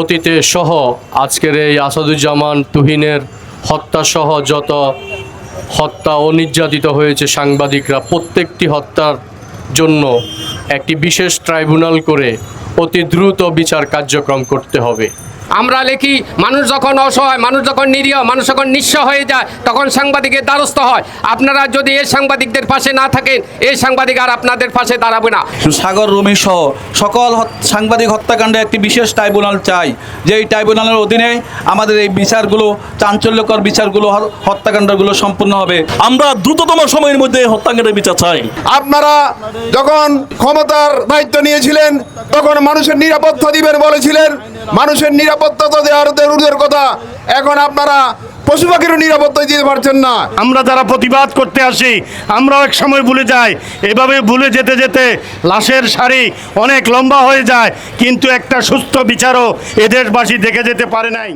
অতীতে সহ আজকের এই আসাদুজ্জামান তুহিনের হত্যাসহ যত হত্যা ও নির্যাতিত হয়েছে সাংবাদিকরা, প্রত্যেকটি হত্যার জন্য একটি বিশেষ ট্রাইব্যুনাল করে অতি দ্রুত বিচার কার্যক্রম করতে হবে। আমরা লিখি মানুষ যখন অসহায় মানুষ যখন নিরীহ মানুষ যখন নিঃস্ব হয়ে যায় তখন সাংবাদিকের দ্বারস্থ হয়। আপনারা যদি এই সাংবাদিকদের পাশে না থাকেন এই সাংবাদিক আর আপনাদের পাশে দাঁড়াবে না। সাগর রুমি সহ সকল সাংবাদিক হত্যাকাণ্ডে একটি বিশেষ ট্রাইব্যুনাল চাই যে এই ট্রাইব্যুনালের অধীনে আমাদের এই বিচারগুলো চাঞ্চল্যকর বিচারগুলো হ- হত্যাকাণ্ডগুলো সম্পূর্ণ হবে। আমরা দ্রুততম সময়ের মধ্যে হত্যাকাণ্ডের বিচার চাই। আপনারা যখন ক্ষমতার দায়িত্ব নিয়েছিলেন তখন মানুষের নিরাপত্তা দিবেন বলেছিলেন। মানুষের নিরাপত্তা তো দেওয়ার দূরের কথা। এখন আপনারা পশু পাখিরও নিরাপত্তা দিতে পারছেন না। আমরা যারা প্রতিবাদ করতে আসি, আমরাও এক সময় ভুলে যাই। এভাবে ভুলে যেতে যেতে লাশের সারি অনেক লম্বা হয়ে যায়, কিন্তু একটা সুস্থ বিচারও এদেশবাসী দেখে যেতে পারে নাই।